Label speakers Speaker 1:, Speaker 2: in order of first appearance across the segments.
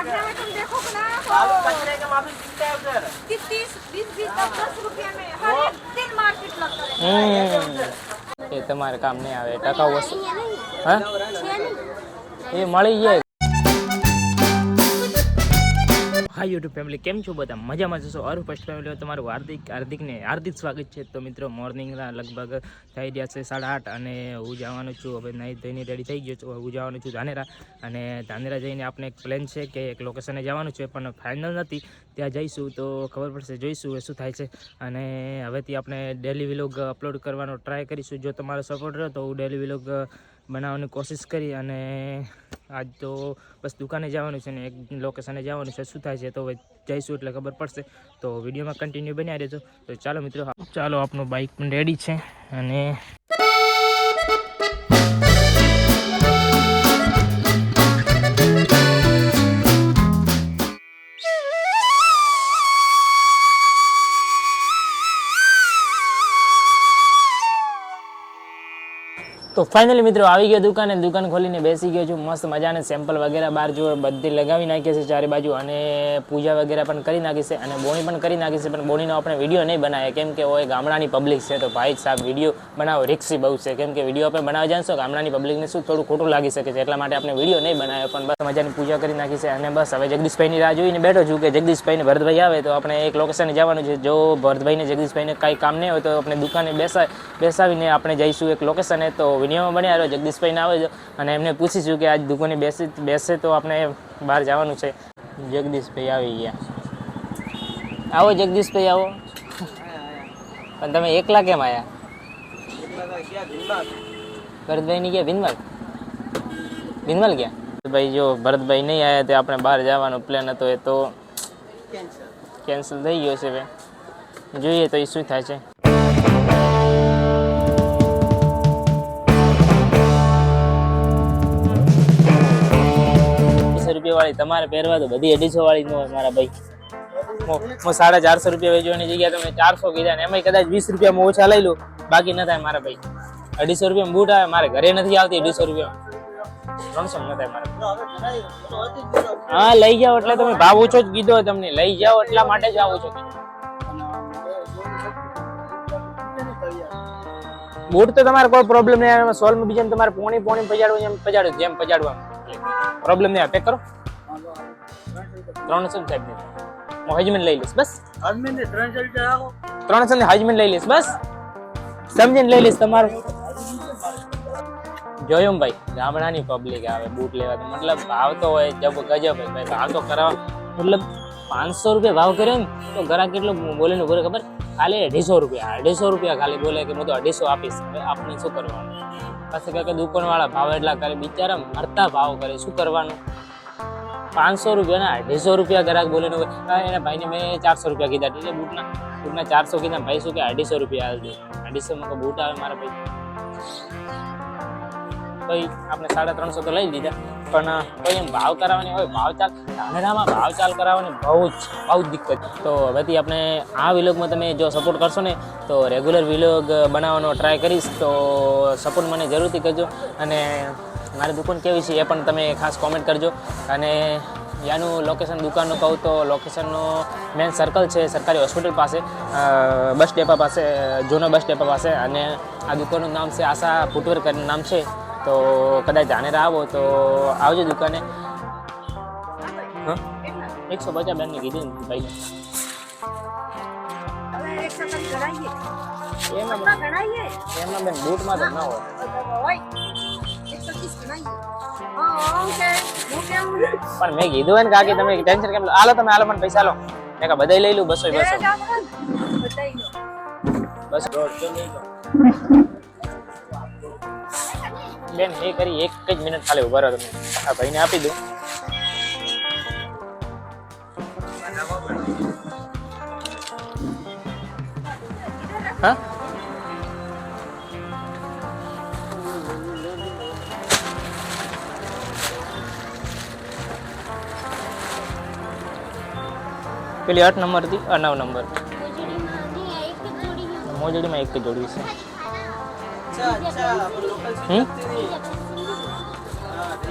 Speaker 1: बांटने में तुम देखो ना
Speaker 2: आलू
Speaker 1: तो
Speaker 2: कचरे के माफी कितने है उधर
Speaker 1: तीस तीस बीस बीस दस दस रुपये में हर एक दिन मार्केट लगता है
Speaker 3: હમ એ તમારે કામ નહીં આવે ટકાઉ વસ્તુ હા એ મળી જાય હા યુટ્યુબ ફેમિલી કેમ છો બધા? મજામાં જશો અરુ ફર્સ્ટ ફેમિલી તમારું હાર્દિક, હાર્દિકને, હાર્દિક સ્વાગત છે. તો મિત્રો મોર્નિંગના લગભગ થઈ ગયા છે સાડા આઠ અને હું જવાનું છું. હવે નહીં થઈને રેડી થઈ ગયો છું. હું જવાનું છું ધાનેરા. અને ધાનેરા જઈને આપણે એક પ્લેન છે કે એક લોકેશને જવાનું છે, પણ ફાઇનલ નથી. ત્યાં જઈશું તો ખબર પડશે, જોઈશું શું થાય છે. અને હવેથી આપણે ડેલી વિલોગ અપલોડ કરવાનો ટ્રાય કરીશું. જો તમારો સપોર્ટ રહ્યો તો હું ડેલી વિલોગ બનાવવાની કોશિશ કરી અને આજ તો બસ દુકાને જવાનું છે ને એક લોકેશને જવાનું છે. શું થાય છે તો હવે જઈશું એટલે ખબર પડશે. તો વિડીયોમાં કન્ટિન્યુ બન્યા રહેજો. તો ચાલો મિત્રો ચાલો, આપણું બાઇક પણ રેડી છે અને તો ફાઇનલી મિત્રો આવી ગયો દુકાને દુકાન ખોલીને બેસી ગયો છું. મસ્ત મજાને સેમ્પલ વગેરે બહાર જો બધી લગાવી નાખી છે ચારે બાજુ અને પૂજા વગેરે પણ કરી નાખી છે અને બોણી પણ કરી નાખી છે, પણ બોણીનો આપણે વીડિયો નહીં બનાવે કેમ કે હોય ગામડાની પબ્લિક છે, તો ભાઈ સાહેબ વીડિયો બનાવો રિક્સી બહુ છે. કેમ કે વીડિયો આપણે બનાવવા જાણશો, ગામડાની પબ્લિકને શું થોડું ખોટું લાગી શકે છે, એટલા માટે આપણે વીડિયો નહીં બનાવ્યો પણ બસ મજાની પૂજા કરી નાખી છે અને બસ હવે જગદીશભાઈની રાહ જોઈને બેઠો છું કે જગદીશભાઈને ભરતભાઈ આવે તો આપણે એક લોકેશને જવાનું છે. જો ભરતભાઈને જગદીશભાઈને કાંઈ કામ નહીં હોય તો આપણે દુકાને બેસા બેસાવીને આપણે જઈશું એક લોકેશને તો વિડીયોમાં બન્યા રહ્યો જગદીશભાઈને આવે છે અને એમને પૂછીશું કે આજ દુકાને બેસી બેસે તો આપણે બહાર જવાનું છે. જગદીશભાઈ આવી ગયા. આવો જગદીશભાઈ આવો. પણ તમે એકલા કેમ આવ્યા ભરતભાઈની ગયા ભીનમાલ ભીનમાલ ગયા? ભાઈ જો ભરતભાઈ નહીં આવ્યા તે આપણે બહાર જવાનો પ્લાન હતો એ તો કેન્સલ થઈ ગયો છે ભાઈ જોઈએ તો એ શું થાય છે. રૂપિયા વાળી, તમારે પહેરવા તો બધી અઢીસો વાળી ન હોય મારા ભાઈ. હું હું સાડા ચારસો રૂપિયા વેચવાની જગ્યાએ તમે ચારસો કીધા ને એમાં કદાચ વીસ રૂપિયામાં ઓછા લઈ લો બાકી ન થાય મારા ભાઈ. અઢીસો રૂપિયા બૂટ આવે, મારે ઘરે નથી આવતી અઢીસો રૂપિયા ત્રણસો ન થાય મારે હા, લઈ જાઓ એટલે તમે ભાવ ઓછો જ કીધો તમને. લઈ જાઓ એટલા માટે જ આવો છો બૂટ તો તમારે કોઈ પ્રોબ્લેમ નહીં આવે. સોલમાં બીજાને તમારે પોણી પોણી પજાડવું એમ પજાડવું જેમ પજાડવા. પ્રોબ્લેમ નહીં આવે. કરો. ત્રણસો સાહેબ હું હજમેન્ટ લઈ લઈશ બસ. ત્રણસો ને હજમેન્ટ લઈ લઈશ બસ. સમજીને લઈ લઈશ તમારો. જોયું ભાઈ ગામડાની પબ્લિક આવે બૂટ લેવા તો મતલબ ભાવ તો હોય જબ ગજબ હોય ભાઈ ભાવ તો કરાવવા. મતલબ પાંચસો રૂપિયા ભાવ કર્યો ને તો ઘરા કેટલું બોલે ને બોલે ખબર? ખાલી અઢીસો રૂપિયા અઢીસો રૂપિયા ખાલી બોલે કે હું તો અઢીસો આપીશ. હવે આપણે શું કરવાનું? પછી કહે કે દુકાનવાળા ભાવ એટલા કરે બિચારા મરતા ભાવ કરે શું કરવાનું? પાંચસો રૂપિયા ના અઢીસો રૂપિયા ગ્રાહક બોલીને એના ભાઈને મેં ચારસો રૂપિયા કીધા એટલે બૂટના બૂટના ચારસો કીધા, ભાઈ શું કે અઢીસો રૂપિયા આવજો અઢીસોમાં બૂટ આવે મારા ભાઈ? ભાઈ, આપણે સાડા ત્રણસો તો લઈ લીધા, પણ કોઈ એમ ભાવ કરાવવાની હોય, ભાવ ચાલ ધાનેરામાં ભાવ ચાલ કરાવવાની બહુ જ બહુ જ દિક્કત. તો હવેથી આપણે આ વિલોગમાં તમે જો સપોર્ટ કરશો ને, તો રેગ્યુલર વિલોગ બનાવવાનો ટ્રાય કરીશ, તો સપોર્ટ મને જરૂરથી કરજો. અને મારી દુકાન કેવી છે એ પણ તમે ખાસ કોમેન્ટ કરજો. અને યાનું લોકેશન દુકાનનું કહું તો લોકેશનનું મેન સર્કલ છે સરકારી હોસ્પિટલ પાસે બસ ડેપા પાસે જૂનો બસ ડેપા પાસે. અને આ દુકાનનું નામ છે આશા ફૂટવેર કરીને નામ છે. તો કદાચ જાણેરા આવો તો આવજો દુકાને. એકસો પચાસ બેનને કીધી ને
Speaker 1: ભાઈ
Speaker 3: એમાં બેન બૂટમાં તો ના હોય. પણ મેં કીધું હોય ને કાકી તમે ટેન્શન કેમ આલો તમે આલો મને પૈસા લો મેં કા બધાય લઈ લઉં બસો બસો. બસ. બેન એ કરી એક જ મિનિટ ખાલી ઊભા રહો તમે. આ ભાઈને આપી દઉં. હા? પેલી આઠ નંબર હતી આ નવ નંબર મોજડીમાં એક જોડી છે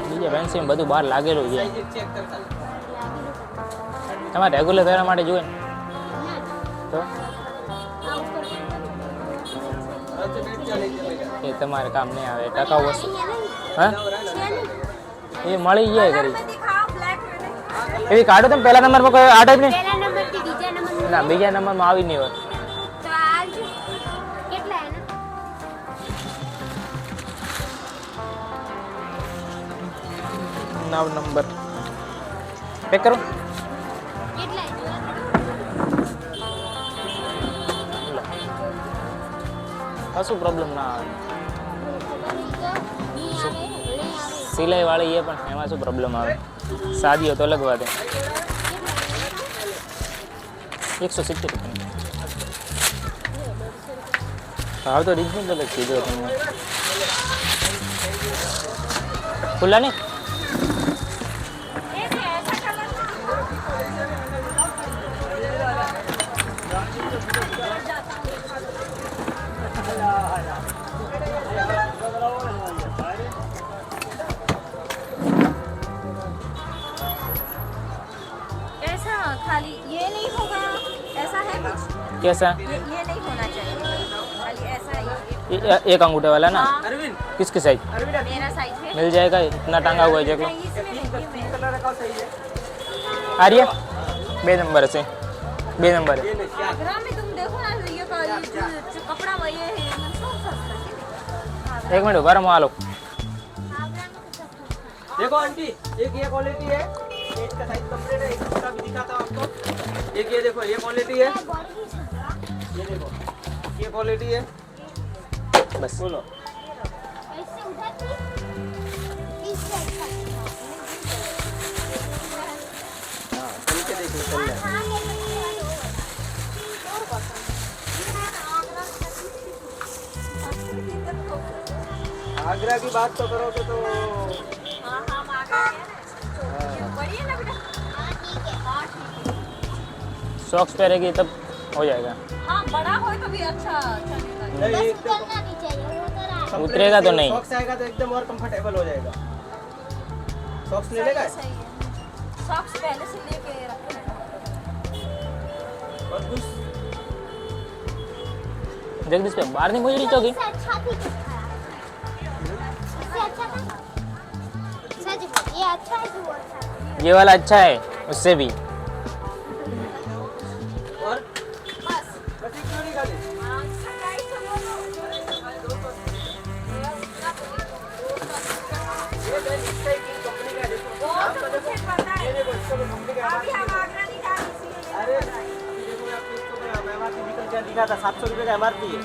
Speaker 3: બીજા ફેન્સી બધું બહાર લાગેલું છે તમારે રેગ્યુલર કરવા માટે જોઈએ ને તો એ તમારે કામ નહીં આવે ટકાઉ વસ્તુ હા એ મળી જાય
Speaker 1: કરી
Speaker 3: એવી કાઢો તમે પહેલા નંબર પર આ ટાઈપ
Speaker 2: નહીં
Speaker 3: ના બીજા નંબરમાં આવી નહીં હોય
Speaker 2: તો આજ કેટલા એના?
Speaker 3: નવ નંબર. પેક કરો. કશું પ્રોબ્લેમ ના આવે? સિલાઈ વાળી એ પણ એમાં શું પ્રોબ્લેમ આવે? સાદીઓ તો અલગ વાત છે એકસો સિત્તેર રૂપિયા ભાવ તો રિઝનેબલ જ કીધો તમને ખુલ્લા નહીં
Speaker 1: एक है ऐसा कलर ऐसा खाली ये नहीं होगा ऐसा
Speaker 3: कैसा?
Speaker 1: ये, ये नहीं होना चाहिए। ऐसा ही
Speaker 3: एक अंगूठे वाला ना?
Speaker 1: अरविंद।
Speaker 3: किसकी साइज़
Speaker 1: मेरा साइज़
Speaker 3: मिल जाएगा इतना टांगा हुआ है जैकेट बे नंबर से। बे नंबर। एक मिनट उभा रहा
Speaker 4: देखो आंटी एक ये क्वालिटी है एक ये देखो, ये क्वालिटी है। ये देखो, ये क्वालिटी है।
Speaker 3: बस।
Speaker 4: बोलो। है। आगरा की बात तो करोगे तो
Speaker 3: सॉक्स पहनेगी तब हो जाएगा।
Speaker 1: हाँ बड़ा हो तो भी अच्छा चलेगा
Speaker 4: नहीं,
Speaker 2: बस
Speaker 4: एकदम
Speaker 2: भी चाहिए उतर। आ
Speaker 3: उतरेगा तो नहीं।
Speaker 4: सॉक्स आएगा तो एकदम और कंफर्टेबल हो जाएगा। सॉक्स ले लेगा
Speaker 1: सही है। सॉक्स पहले से लेके रखे हैं
Speaker 4: और कुछ?
Speaker 3: जगदीश पे बाहर नहीं गुजरी चौकी?
Speaker 2: अच्छा भी कुछ अच्छा था। सच ये अच्छा है अच्छा है।
Speaker 3: ये वाला अच्छा है उससे भी।
Speaker 4: मैंने दिखा था सात सौ रुपये का एम आर पी है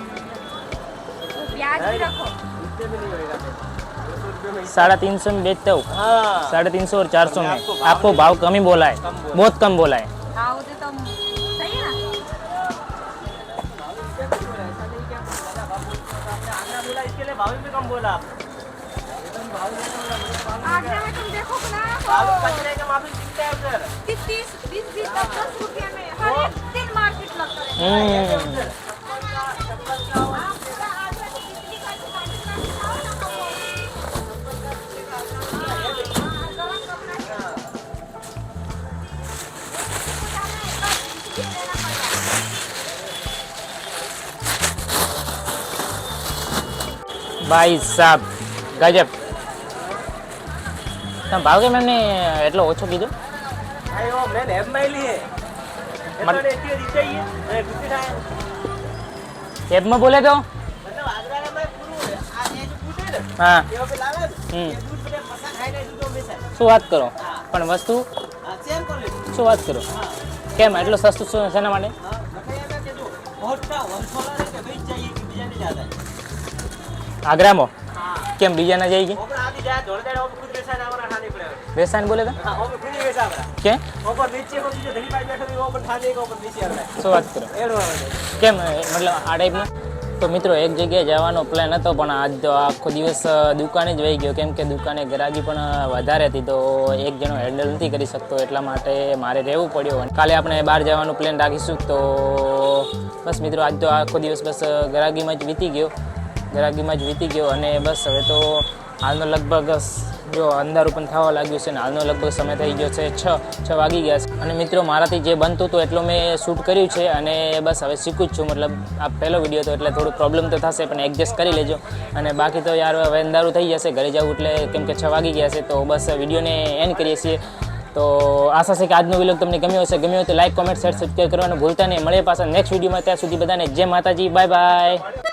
Speaker 3: साढ़े तीन सौ में बेचते हो?
Speaker 4: हाँ।
Speaker 3: साढ़े तीन सौ और चार सौ में?
Speaker 4: आपको, भाव
Speaker 3: कम ही बोला है। बहुत कम बोला है।
Speaker 4: भाव कम बोला आप भाव
Speaker 1: में कम देखो ना।
Speaker 4: भाव कचरे के माफ़ी
Speaker 3: ભાઈ સાહેબ ગજબ તમે ભાવ કેમ એમને એટલો ઓછો કીધો
Speaker 4: મેં એમ લઈએ
Speaker 3: ખેતમાં બોલે તો? હા. શું વાત કરો? પણ વસ્તુ? શું વાત કરો? કેમ? એટલો સસ્તું શું શેના માટે? આગ્રામાં? કેમ બીજાના જાય કે બેસાન બોલે તો? કેમ મતલબ આ ટાઈપના તો મિત્રો એક જગ્યાએ જવાનો પ્લાન હતો પણ આજ તો આખો દિવસ દુકાને જ વહી ગયો. કેમ કે દુકાને ગરાગી પણ વધારે હતી તો એક જણો હેન્ડલ નથી કરી શકતો એટલા માટે મારે રહેવું પડ્યું. કાલે આપણે બહાર જવાનો પ્લાન રાખીશું તો બસ મિત્રો આજ તો આખો દિવસ બસ ગરાગીમાં જ વીતી ગયો. ગરાગીમાં જ વીતી ગયો અને બસ હવે તો હાલનો લગભગ જો અંધારું પણ થવા લાગ્યું છે ને હાલનો લગભગ સમય થઈ ગયો છે છ છ વાગી ગયા છે. અને મિત્રો, મારાથી જે બનતું હતું એટલું મેં શૂટ કર્યું છે અને બસ હવે શીખું જ છું. મતલબ આ પહેલો વીડિયો હતો એટલે થોડું પ્રોબ્લેમ તો થશે, પણ એડજસ્ટ કરી લેજો. અને બાકી તો યાર, હવે અંધારું થઈ જશે, ઘરે જવું એટલે કેમ કે છ વાગી ગયા છે, તો બસ વિડીયોને એન્ડ કરીએ છીએ. તો આશા છે કે આજનો વિલોગ તમને ગમ્યો હશે. ગમ્યો તો લાઈક કોમેન્ટ શેર સબસ્ક્રાઈબ કરવાનું ભૂલતા નહીં. મળે પાછા નેક્સ્ટ વિડીયોમાં. ત્યાં સુધી બધાને જય માતાજી. Bye bye